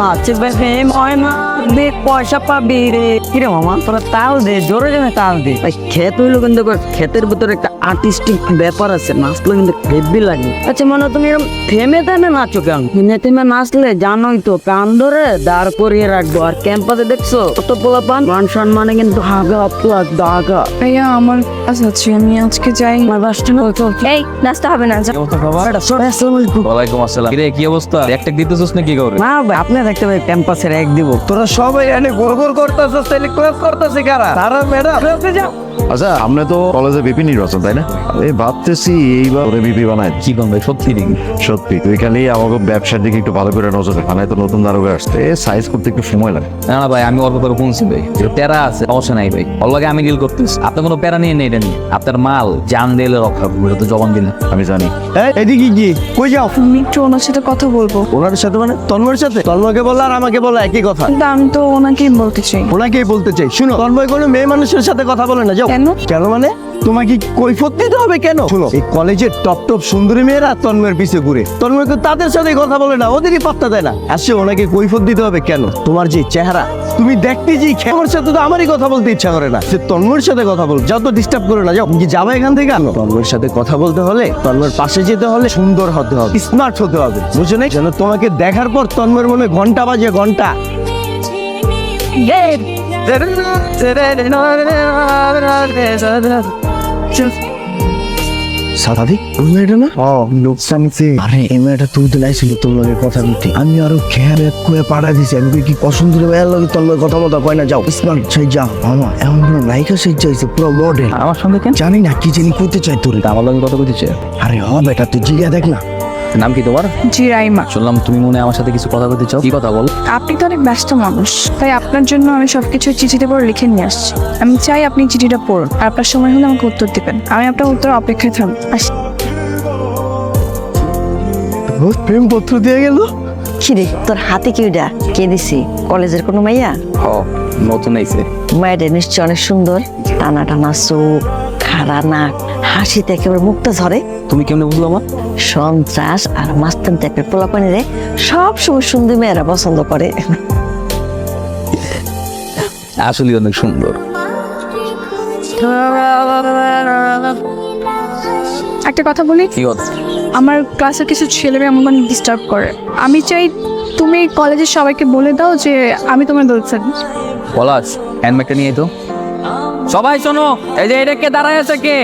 মাছে ফেম হয় না দে পয়সা পাবি রে। কিরে মামা তোরা তাল দে জোরে জোরে তাল দে। ভাই ক্ষেত হইল কিন্তু ক্ষেতের ভিতরে একটা আর্টিস্টিক ব্যাপার আছে নাচলে কিন্তু হেভি লাগে। আচ্ছা মানে তুমি এরকম থেমে থেমে নাচো কেন? থেমে থেমে নাচলে জানোই তো কান ধরে দাঁড় করিয়ে রাখব। আর ক্যাম্পাসে দেখছ কত পোলা পান মান সম্মানে কিন্তু হাগা ভাইয়া আমার কাজ আছে আমি আজকে যাই। আমার বাসটা না তো এই নাচতে হবে না যা। এটা সরে আসসালামু আলাইকুম। ওয়ালাইকুম আসসালাম। কিরে কি অবস্থা? এক টেক দিতেছিস না কি না ভাই, আপনি দেখতে ভাই ক্যাম্পাসের এক দিব তোরা সবাই এনে গোর গোর করতেছিস তাহলে ক্লাস করতেছে কারা? তারা ম্যাডাম যাও। আচ্ছা আপনি তো কলেজে বিপি নির্বাচন তাই না? আমি ভাবতেছি এইবার ওরে বিপি বানায়। কি সত্যি নাকি? সত্যি। তুই খালি আমাকে ব্যবসার দিকে একটু ভালো করে নজর তো নতুন দারোগা আসতে। সাইজ করতে একটু সময় লাগে। না না ভাই আমি অল্প করে ভাই। প্যারা আছে সমস্যা নাই ভাই। আমি ডিল করতেছি। আপনি কোনো প্যারা নিয়ে নেই এটা নিয়ে। আপনার মাল জান দিলে রক্ষা করব তো জবান দিলে আমি জানি। এদিকে কি কই যাও? আমি একটু ওনার সাথে কথা বলব। ওনার সাথে মানে তন্ময়ের সাথে? তন্ময়কে বলল আর আমাকে বলল একই কথা। কিন্তু আমি তো ওনাকেই বলতে চাই। ওনাকেই বলতে চাই। শুনো তন্ময় কোনো মেয়ে মানুষের সাথে কথা বলে না। যাও। কেন? কেন মানে? তোমাকে কৈফত দিতে হবে কেন? শুনো এই কলেজের টপ টপ সুন্দরী মেয়েরা তন্ময়ের পিছে ঘুরে। তন্ময় তো তাদের সাথে কথা বলে না ওদেরই পাত্তা দেয় না। ওনাকে কৈফত দিতে হবে কেন? তোমার যে চেহারা তুমি দেখতে যে আমার সাথে তো আমারই কথা বলতে ইচ্ছা করে না। সে তন্ময়ের সাথে কথা বল যাও তো ডিস্টার্ব করে না যাও। কি যাবে এখান থেকে? আনো তন্ময়ের সাথে কথা বলতে হলে তন্ময়ের পাশে যেতে হলে সুন্দর হতে হবে স্মার্ট হতে হবে। বুঝো না যেন তোমাকে দেখার পর তন্ময়ের মনে ঘণ্টা বাজে ঘণ্টা। সাদাদি মেয়েটা না? ও লোকসানিতে আরে এই মেয়েটা তুই তো নাইছিল তোর লগে কথা বলতে। আমি আরও খেয়াল এক করে পাড়া দিছি আমি কি পছন্দ করে মেয়ের লগে তোর লগে কথা মতো কয় না যাও। স্মার্ট সেই এমন কোনো নায়িকা সেই চাইছে পুরো মডেল আমার সঙ্গে কেন? জানি না কি জানি কইতে চাই তোর। আমার লগে কথা কইতেছে? আরে হ বেটা তুই দেখ না। নাম কি তোমার? জি রাইমা শুনলাম তুমি মনে আমার সাথে কিছু কথা বলতে চাও। কি কথা বল? আপনি তো অনেক ব্যস্ত মানুষ তাই আপনার জন্য আমি সবকিছু চিঠিতে পড়ে লিখে নিয়ে আসছি। আমি চাই আপনি চিঠিটা পড়ুন আর আপনার সময় হলে আমাকে উত্তর দিবেন। আমি আপনার উত্তর অপেক্ষায় থাকব আসি। প্রেম পত্র দিয়ে গেল। কিরে তোর হাতে কি ওটা কে দিছি? কলেজের কোনো মাইয়া? হ নতুন আইছে। মায়ের নিশ্চয় অনেক সুন্দর। টানা টানা চোখ খাড়া নাক হাসিতে একেবারে মুক্তা ঝরে। তুমি কেমনে বুঝলো আমার সন্ত্রাস আর মাস্তান টাইপের পোলাপানি রে সব সময় সুন্দর মেয়েরা পছন্দ করে। আসলে অনেক সুন্দর। একটা কথা বলি? কি কথা? আমার ক্লাসের কিছু ছেলেমেয়ে আমার মানে ডিস্টার্ব করে। আমি চাই তুমি কলেজের সবাইকে বলে দাও যে আমি তোমার গার্লফ্রেন্ড পলাশ হ্যান্ডব্যাগটা নিয়ে তো। সবাই শোনো এই যে এটা কে দাঁড়ায় আছে কে?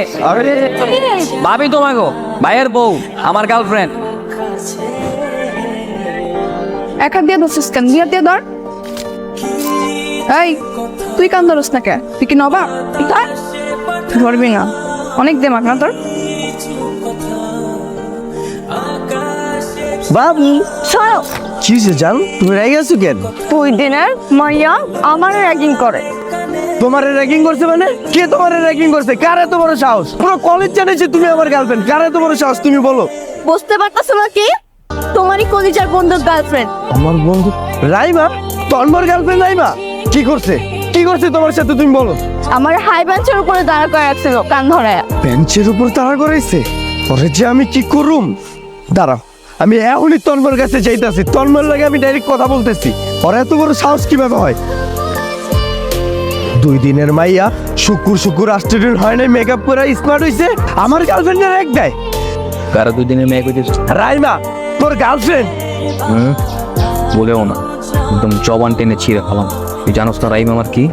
ভাবি তোমাকে ভাইয়ের বউ আমার গার্লফ্রেন্ড এক হাত দিয়ে ধরছিস কেন? দিয়ে দিয়ে ধর। এই তুই কান ধরস না কে? তুই কি নবা ধর। ধরবি না। অনেক দেমাক না তোর। বাবু শোনো কি জান? তুমি রেগে গেছো কেন? তুই দিনের মাইয়া আমার র্যাগিং করে। তোমার র্যাগিং করছে মানে? কে তোমার র্যাগিং করছে? কার এত বড় সাহস? পুরো কলেজ জানেছে তুমি আমার গার্লফ্রেন্ড কার এত বড় সাহস তুমি বলো? বুঝতে পারতেছো না কি? তোমারই কলিজার বন্ধুর গার্লফ্রেন্ড আমার বন্ধু রাইমা? তন্মর গার্লফ্রেন্ড রাইমা? কি করছে? কি করছে তোমার সাথে তুমি বলো? আমার হাই বেঞ্চের উপরে দাঁড়া করে রাখছিল কান ধরায়া বেঞ্চের উপর তাড়া করাইছে? পরে যে আমি কি করুম? দাঁড়াও আমি এখনই তন্মর কাছে যাইতাছি। তন্মর লাগে আমি ডাইরেক্ট কথা বলতেছি। ওর এত বড় সাহস কীভাবে হয়? দুই দিনের মাইয়া শুকুর শুকুর স্টুডেন্ট হয় নাই মেকআপ করে স্মার্ট হইছে আমার গার্লফ্রেন্ডের এক দেয়। কারও দুই দিনের মেয়ে কইতে রাইমা তোর গার্লফ্রেন্ড হুম বলেও না। একদম জবান টেনে ছিঁড়ে ফেলাম। তুই জানোস তো রাইমা আমার কি?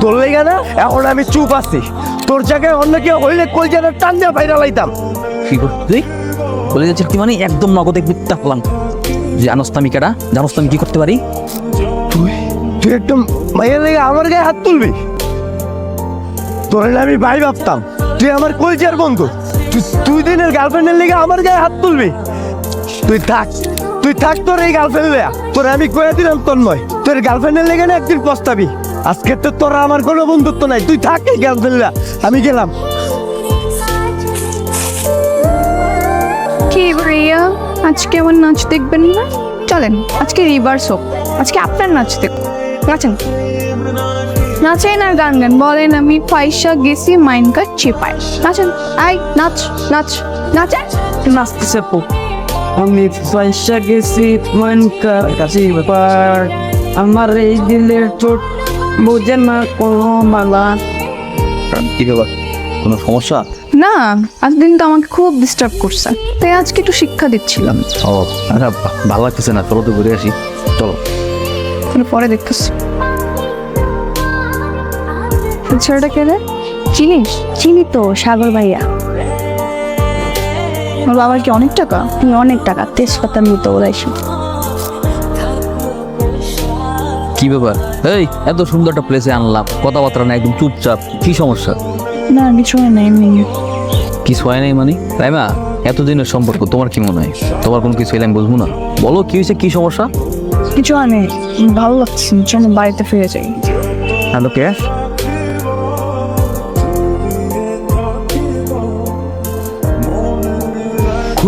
তোর লেগে না এখন আমি চুপ আছি। তোর জায়গায় অন্য কেউ হইলে কলজাটা টান দিয়ে বাইরে লাইতাম। কি তুই বলে যাচ্ছিস তুই মানে? একদম নগদে মিথ্যা ফেলাম। জানোস তো আমি কেডা? জানোস তো আমি কি করতে পারি? তুই তুই একদম মাইয়ের লেগে আমার গায়ে হাত তুলবি? তোর আমি ভাই ভাবতাম, তুই আমার কলজার বন্ধু। তুই তুই দিনের গার্লফ্রেন্ডের লেগে আমার গায়ে হাত তুলবি? তুই থাক তুই থাক তোর এই গার্লফ্রেন্ড লেয়া তোর আমি কয়ে দিলাম তন্ময় তোর গার্লফ্রেন্ডের লেগে না একদিন পস্তাবি। আজকে তো তোর আমার কোনো বন্ধুত্ব নাই। তুই থাক এই গার্লফ্রেন্ড আমি গেলাম। কি ভাইয়া? আজকে আমার নাচ দেখবেন না? চলেন, আজকে রিভার্স হোক আজকে আপনার নাচ দেখ নাচেন। নাচেন আর গান গান বলেন আমি পয়সা গেছি মাইন্ড কাট চেপাই নাচেন আই নাচ নাচ নাচেন নাচতেছে পু। আমি পয়সা গেছি কাছে ব্যাপার আমার এই দিলের চোট বুঝে না কোনো মালা। কি ব্যাপার? কোনো সমস্যা? না আজদিন তো আমাকে খুব ডিস্টার্ব করছে তাই আজকে একটু শিক্ষা দিচ্ছিলাম। ও আচ্ছা ভালো লাগতেছে না চলো তো ঘুরে আসি। চলো। তাহলে পরে দেখতেছি। ছেলেটা কে রে? চিনিস? চিনি তো সাগর ভাইয়া। ওর বাবার কি অনেক টাকা? তুমি অনেক টাকা তেজপাতার মতো ওরাইছো কি ব্যাপার? এই এত সুন্দর একটা প্লেসে আনলাম। কথাবার্তা না একদম চুপচাপ। কি সমস্যা? না কিছু হয় না এমনি কিছু হয় নাই মানে? তাই না এতদিনের সম্পর্ক তোমার কি মনে হয়? তোমার কোনো কিছু আমি বুঝব না। বলো কি হয়েছে কি সমস্যা? কিছু হয় না ভালো লাগছে চলো বাড়িতে ফিরে যাই। হ্যালো কে?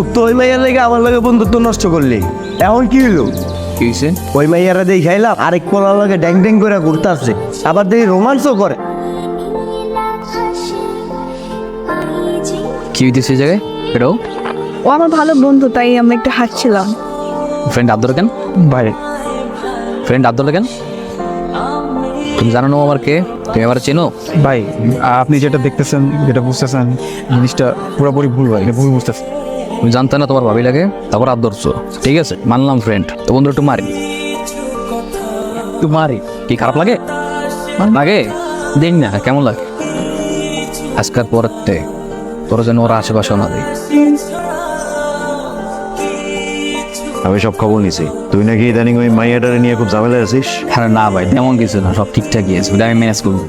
খুব তো ওই মাইয়ার লেগে আমার লগে বন্ধুত্ব নষ্ট করলি। এখন কি হইল? কি হয়েছে ওই মাইয়ারা দিয়ে খাইলাম আরেক পোলার লগে ড্যাং ড্যাং করে ঘুরতে আসছে আবার দেখি রোমান্সও করে। কি হইতেছে এই জায়গায়? এটাও ও আমার ভালো বন্ধু তাই আমি একটু হাঁটছিলাম। ফ্রেন্ড আব্দুল কেন? ভাই ফ্রেন্ড আব্দুল কেন? তুমি জানো না আমার কে? তুমি আমার চেনো? ভাই আপনি যেটা দেখতেছেন যেটা বুঝতেছেন জিনিসটা পুরোপুরি ভুল ভাই ভুল বুঝতেছেন। তুমি জানতে না তোমার ভাবি লাগে তারপর আদর্শ ঠিক আছে? মানলাম ফ্রেন্ড তো বন্ধু একটু মারি। একটু মারি। কি খারাপ লাগে? লাগে? দেখ না কেমন লাগে? আজকাল পরেতে তোরা যেন ওরা আশেপাশে না দেয়। আমি সব খবর নিছি। তুই নাকি ইদানিং ওই মাইয়াটারে নিয়ে খুব ঝামেলা আছিস? হ্যাঁ না ভাই তেমন কিছু না সব ঠিকঠাক ওটা আমি ম্যানেজ করব।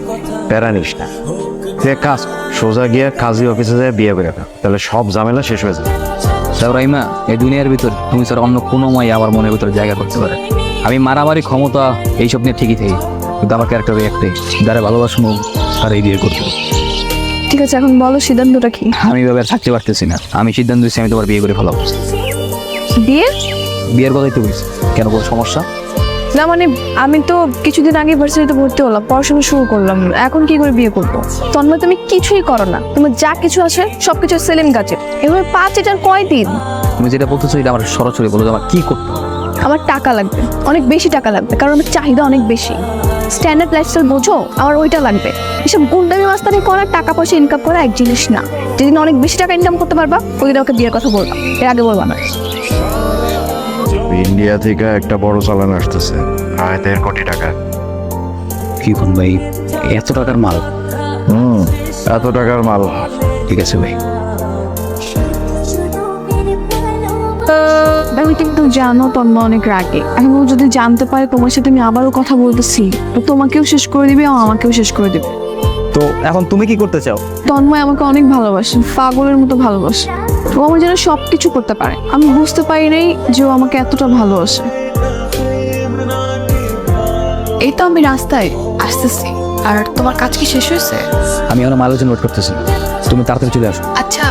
প্যারা নিস না। তুই কাজ সোজা গিয়ে কাজী অফিসে যায় বিয়ে করে তাহলে সব ঝামেলা শেষ হয়ে যাবে। তারপর রাইমা এই দুনিয়ার ভিতর তুমি স্যার অন্য কোনো মাই আমার মনের ভিতরে জায়গা করতে পারে। আমি মারামারি ক্ষমতা এইসব নিয়ে ঠিকই থাকি কিন্তু আমার ক্যারেক্টার একটাই যারা ভালোবাসুন আর এই বিয়ে করতে ঠিক আছে এখন বলো সিদ্ধান্তটা কি? আমি এভাবে থাকতে পারতেছি না। আমি সিদ্ধান্ত দিচ্ছি আমি তোমার বিয়ে করে ফেলাবো। বিয়ে? বিয়ের কথাই তো বলছি। কেন কোনো সমস্যা? না মানে আমি তো কিছুদিন আগে ভার্সিটিতে ভর্তি হলাম পড়াশোনা শুরু করলাম। এখন কি করে বিয়ে করব? তন্ময় তুমি কিছুই করো না। তোমার যা কিছু আছে সবকিছু সেলিম গাছের। এভাবে পাঁচ এটার কয় দিন? তুমি যেটা বলতেছো এটা আমার সরাসরি বলো আমার কি করতে হবে? আমার টাকা লাগবে অনেক বেশি টাকা লাগবে কারণ আমার চাহিদা অনেক বেশি। স্ট্যান্ডার্ড লাইফস্টাইল বোঝো আমার ওইটা লাগবে। এসব গুন্ডামি মাস্তানি করা টাকা পয়সা ইনকাম করা এক জিনিস না। যেদিন অনেক বেশি টাকা ইনকাম করতে পারবা ওই দিন ওকে বিয়ের কথা বলবা। এর আগে বলবা না। ইন্ডিয়া থেকে একটা বড় চালান আসতেছে। প্রায় দেড় কোটি টাকা। কি কোন ভাই? এত টাকার মাল? হুম এত টাকার মাল। ঠিক আছে ভাই। তুমি কিন্তু জানো তন্ময় অনেক রাগে। এখন ও যদি জানতে পারে তোমার সাথে আমি আবারও কথা বলতেছি। তো তোমাকেও শেষ করে দিবে এবং আমাকেও শেষ করে দিবে। তো এখন তুমি কি করতে চাও? তন্ময় আমাকে অনেক ভালোবাসে পাগলের মতো ভালোবাসে। ও আমার যেন সব কিছু করতে পারে। আমি বুঝতে পারি নাই যে ও আমাকে এতটা ভালোবাসে। এই তো আমি রাস্তায় আসতেছি। আর তোমার কাজ কি শেষ হয়েছে? আমি এখন মালের জন্য ওয়েট করতেছি তুমি তাড়াতাড়ি চলে আসো। আচ্ছা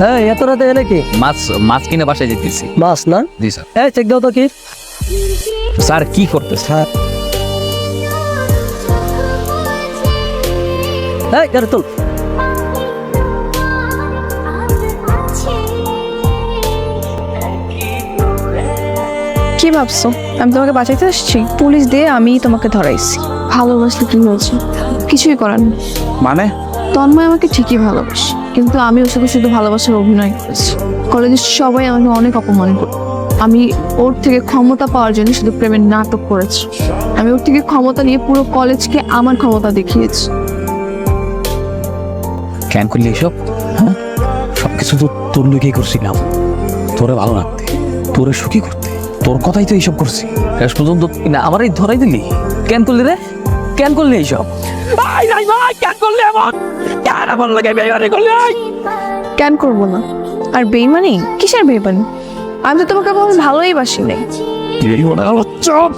হ্যাঁ এত রাতে এলে কি? মাছ মাছ কিনে বাসায় যেতেছি। বাস না? জি স্যার। এই চেক দাও তো কি। স্যার কি করতেছে? গাড়ি তোল। কি ভাবছ? আমি তোমাকে বাঁচাইতে আসছি পুলিশ দিয়ে আমি তোমাকে ধরাইছি। ভালোবাসলে কি হয়েছে কিছুই করার নেই। মানে? তন্ময় আমাকে ঠিকই ভালোবাসে কিন্তু আমি ওর সাথে শুধু ভালোবাসার অভিনয় করেছি। কলেজের সবাই আমাকে অনেক অপমান করে। আমি ওর থেকে ক্ষমতা পাওয়ার জন্য শুধু প্রেমের নাটক করেছি। আমি ওর থেকে ক্ষমতা নিয়ে পুরো কলেজকে আমার ক্ষমতা দেখিয়েছি। কেন করলি এসব হ্যাঁ? সব কিছু তো তোর লুকিয়ে করছিলাম। তোরে ভালো রাখতে তোরে সুখী করতে তোর কথাই তো এইসব করছি। শেষ পর্যন্ত না আমার এই ধরাই দিলি। কেন করলি রে? কেন করলি এইসব? ভাই ভাই ভাই কেন করলি এমন। কেন আমার লাগে বেয়ারে করলি কেন করব না। আর বেইমানি? কিসের বেইমানি? আমি তো তোমাকে কখনো ভালোই বাসি নাই। চপ।